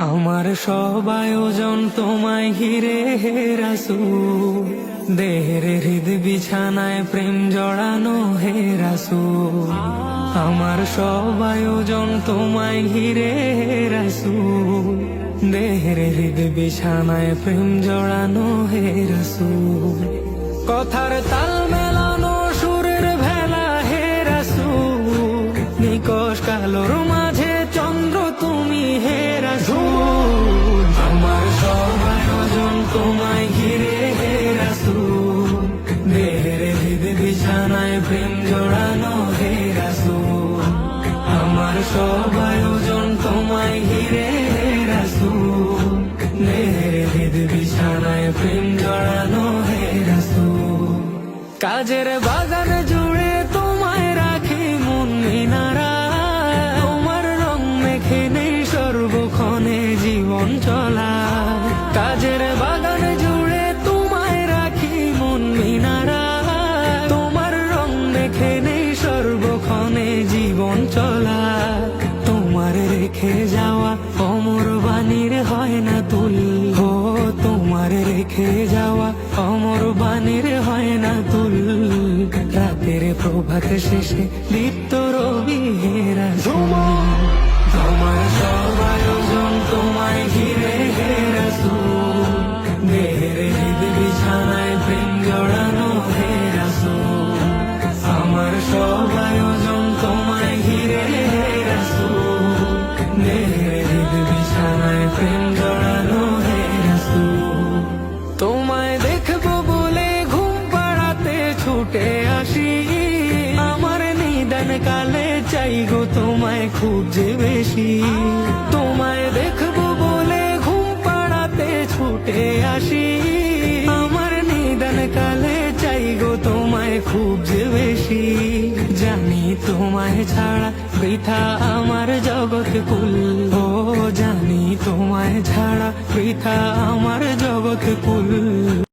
আমার সব আয়োজন তোমায় ঘিরে হে রাসূল। দেহের হৃদ বিছানায় প্রেম জড়ানো হে রাসূল। আমার সব আয়োজন তোমায় ঘিরে হে রাসূল। দেহের হৃদ বিছানায় প্রেম জড়ানো হে রাসূল। কথার তাল মেলানো সুরের ভেলা হে রাসূল। নিকশ কালোর জড়ানো হে রাসূল আমার সব আয়োজন তোমায় ঘিরে হে রাসূল হৃদ বিছানায় প্রেম জড়ানো হে কাজের জুড়ে তোমায় মন মিনারা। তোমার রং মেখে নেই সর্বক্ষণে জীবন চলা। রেখে যাওয়া অমর বাণীর হয় না তুল। রাতের প্রভাত শেষে দীপ্ত রবি হেরা। চাই গো তোমায় খুব যে বেশি। তোমায় দেখব বলে ঘুম পাড়াতে ছুটে আসি। আমার নিদান কালে চাই গো তোমায় খুব যে বেশি। জানি তোমায় ছাড়া বৃথা আমার জগৎ কুল। ও, জানি তোমায় ছাড়া বৃথা আমার জগৎ কুল।